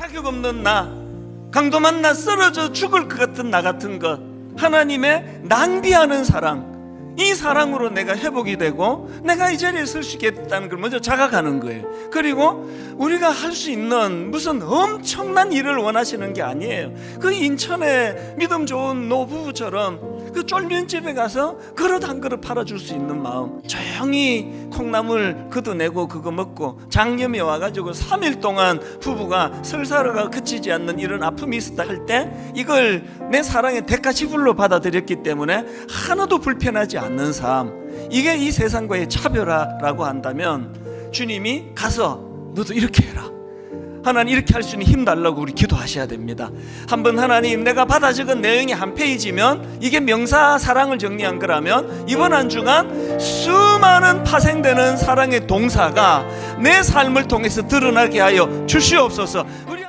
자격 없는 나, 강도 만나 쓰러져 죽을 것 같은 나 같은 것, 하나님의 낭비하는 사랑, 이 사랑으로 내가 회복이 되고 내가 이 자리에 설 수 있겠다는 걸 먼저 자각하는 거예요. 그리고 우리가 할 수 있는 무슨 엄청난 일을 원하시는 게 아니에요. 그 인천의 믿음 좋은 노부부처럼 그 쫄면 집에 가서 그릇 한 그릇 팔아줄 수 있는 마음 조용히 콩나물 걷어내고 그거 먹고 장염이 와가지고 3일 동안 부부가 설사르가 그치지 않는 이런 아픔이 있었다 할 때 이걸 내 사랑의 대가 지불로 받아들였기 때문에 하나도 불편하지 않는 삶. 이게 이 세상과의 차별화라고 한다면 주님이 가서 너도 이렇게 해라 하나님 이렇게 할 수 있는 힘 달라고 우리 기도하셔야 됩니다. 한번 하나님 내가 받아 적은 내용이 한 페이지면 이게 명사 사랑을 정리한 거라면 이번 한 주간 수많은 파생되는 사랑의 동사가 내 삶을 통해서 드러나게 하여 주시옵소서.